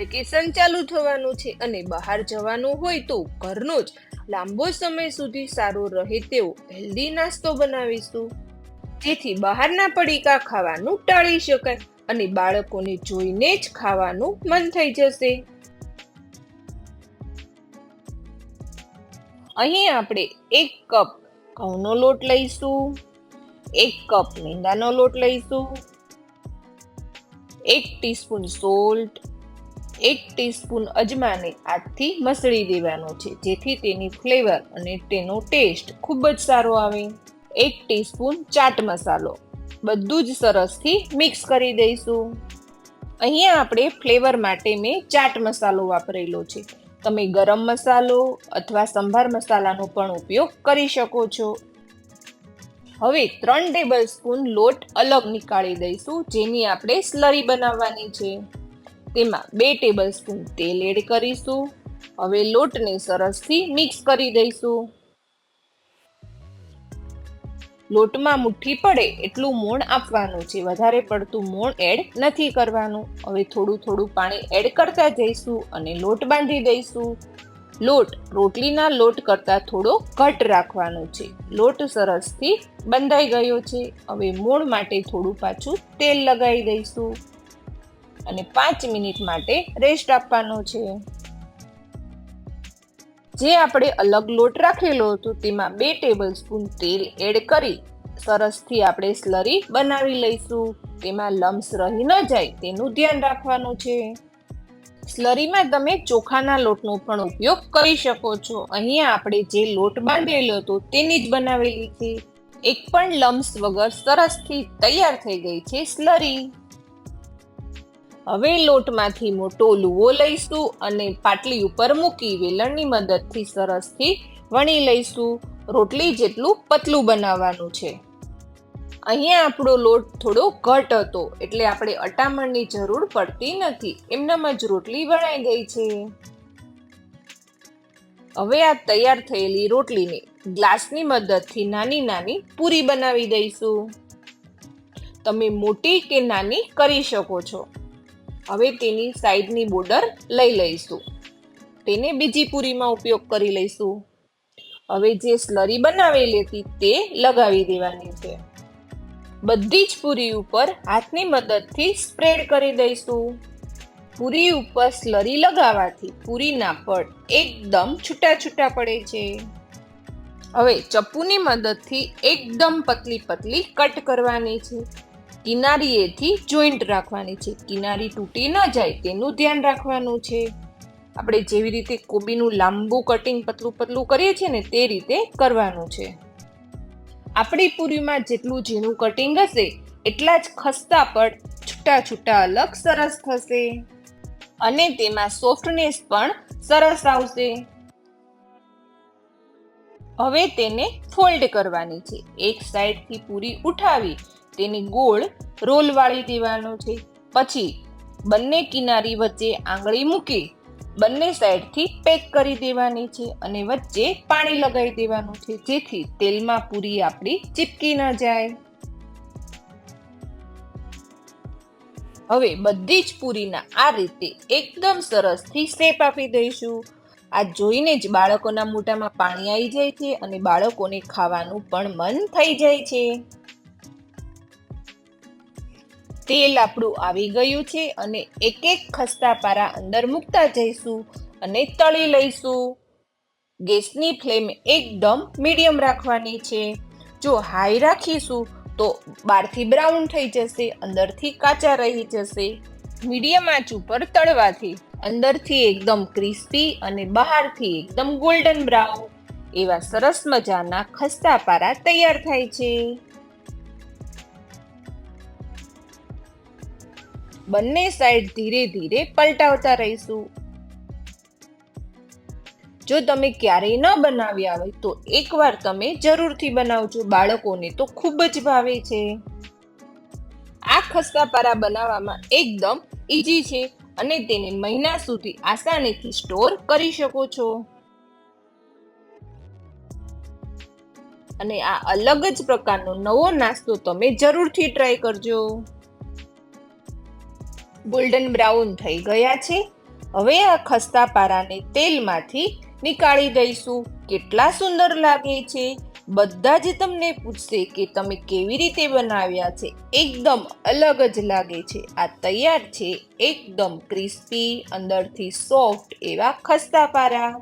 Vacation ચાલુ થવાનું છે અને બહાર જવાનું હોય તો ઘરનો જ લાંબો સમય સુધી સારો રહે તેવો હેલ્ધી નાસ્તો બનાવીશું. જેથી બહારના પડીકા ખાવાનું ટાળી શકાય અને બાળકોને જોઈને જ ખાવાનું મન થઈ જશે. અહીં આપણે એક કપ ઘઉંનો લોટ લઈશું, એક કપ મેંદાનો લોટ લઈશું, એક ટીસ્પૂન સોલ્ટ એક ટીસ્પૂન અજમાને હાથથી મસળી દેવાનો છે, જેથી તેની ફ્લેવર અને તેનો ટેસ્ટ ખૂબ જ સારો આવે. એક ટીસ્પૂન ચાટ મસાલો, બધું જ સરસથી મિક્સ કરી દઈશું. અહીંયા આપણે ફ્લેવર માટે મેં ચાટ મસાલો વાપરેલો છે. તમે ગરમ મસાલો અથવા સંભાર મસાલાનો પણ ઉપયોગ કરી શકો છો. હવે ત્રણ ટેબલ સ્પૂન લોટ અલગ નીકાળી દઈશું, જેની આપણે સ્લરી બનાવવાની છે. તેમાં બે ટેબલ સ્પૂન તેલ એડ કરીશું. હવે લોટને સરસથી મિક્સ કરી દઈશું. લોટમાં મુઠ્ઠી પડે એટલું મોણ આપવાનું છે. વધારે પડતું મોણ એડ નથી કરવાનું. હવે થોડું થોડું પાણી એડ કરતા જઈશું અને લોટ બાંધી દઈશું. લોટ, રોટલીના લોટ કરતાં થોડો ઘટ રાખવાનો છે. લોટ સરસથી બંધાઈ ગયો છે. હવે મૂળ માટે થોડું પાછું તેલ લગાવી દઈશું. અને પાંચ મિનિટ માટે રેસ્ટ આપવાનો છે. જે આપણે અલગ લોટ રાખેલો હતો, તેમાં બે ટેબલ સ્પૂન તેલ એડ કરી, સરસથી આપણે સ્લરી બનાવી લઈશું. તેમાં લમ્સ રહી ન જાય, તેનું ધ્યાન રાખવાનું છે. સ્લરીમાં તમે ચોખાના લોટનો પણ ઉપયોગ કરી શકો છો. અહીંયા આપણે જે લોટ બાંધેલો હતો, તેની જ બનાવેલી છે. એક પણ લમ્સ વગર સરસથી તૈયાર થઈ ગઈ છે સ્લરી હવે લોટમાંથી મોટો લુવો લઈશું અને પાટલી ઉપર મૂકી વેલણની મદદથી સરસથી વણી લઈશું. રોટલી જેટલું પતલું બનાવવાનું છે. અહીંયા આપણો લોટ થોડો ઘટ હતો એટલે આપણે અટામણની જરૂર પડતી નથી. એમનામાં જ રોટલી વણાઈ ગઈ છે. હવે આ તૈયાર થયેલી રોટલીને ગ્લાસની મદદથી નાની નાની પૂરી બનાવી દઈશું. તમે મોટી કે નાની કરી શકો છો. હવે તેની સાઈડની બોર્ડર લઈ લઈશું. તેને બીજી પૂરીમાં ઉપયોગ કરી લઈશું. હવે જે સ્લરી બનાવેલી હતી તે લગાવી દેવાની છે. બધી જ પૂરી ઉપર હાથની મદદથી સ્પ્રેડ કરી દઈશું. પૂરી ઉપર સ્લરી લગાવવાથી પૂરીના પડ એકદમ છૂટા છૂટા પડે છે. હવે ચપ્પુની મદદથી એકદમ પતલી પતલી કટ કરવાની છે. કિનારીએથી જોઈન્ટ રાખવાની છે. કિનારી તૂટી ન જાય તેનું ધ્યાન રાખવાનું છે. આપણે જેવી રીતે કોબીનું લાંબુ કટિંગ પતલું પતલું કરીએ છીએ ને તે રીતે કરવાનું છે. આપણી પૂરીમાં જેટલું ઝીણું કટિંગ હશે, એટલા જ ખસ્તા પર છૂટા છૂટા અલગ સરસ થશે. અને તેમાં સોફ્ટનેસ પણ સરસ આવશે. હવે તેને ફોલ્ડ કરવાની છે. એક સાઈડથી પૂરી ઉઠાવી તેને ગોળ રોલ વાળી દેવાનો છે. પછી બંને કિનારી વચ્ચે આંગળી મૂકી બંને સાઈડથી પેક કરી દેવાની છે અને વચ્ચે પાણી લગાવી દેવાનું છે, જેથી તેલમાં પૂરી આપણી ચીપકી ન જાય. હવે બધી જ પૂરીના આ રીતે એકદમ સરસથી શેપ આપી દઈશું. આ જોઈને જ બાળકોના મોઢામાં પાણી આવી જાય છે અને બાળકોને ખાવાનું પણ મન થઈ જાય છે. તેલ આપણું આવી ગયું છે અને એક એક ખસ્તા પારા અંદર મૂકતા જઈશું અને તળી લઈશું. ગેસની ફ્લેમ એકદમ મીડિયમ રાખવાની છે. જો હાઈ રાખીશું તો બહારથી બ્રાઉન થઈ જશે, અંદરથી કાચા રહી જશે. મીડિયમ આંચ ઉપર તળવાથી અંદરથી એકદમ ક્રિસ્પી અને બહારથી એકદમ ગોલ્ડન બ્રાઉન એવા સરસ મજાના ખસ્તા પારા તૈયાર થાય છે. બંને સાઈડ ધીરે ધીરે પલટાવતા રહીશું. જો તમે ક્યારેય ન બનાવ્યા હોય તો એકવાર તમે જરૂરથી બનાવજો. બાળકોને તો ખૂબ જ ભાવે છે. આ ખસ્તા પારા બનાવવામાં એકદમ ઈઝી છે અને તેને મહિના સુધી આસાનીથી સ્ટોર કરી શકો છો. અને આ અલગ જ પ્રકારનો નવો નાસ્તો તમે જરૂરથી ટ્રાય કરજો. ગોલ્ડન બ્રાઉન થઈ ગયા છે. હવે આ ખસ્તા પારાને તેલમાંથી નીકાળી દઈશું. કેટલા સુંદર લાગે છે. બધા જ તમને પૂછશે કે તમે કેવી રીતે બનાવ્યા છે. એકદમ અલગ જ લાગે છે. આ તૈયાર છે. એકદમ ક્રિસ્પી, અંદરથી સોફ્ટ એવા ખસ્તા પારા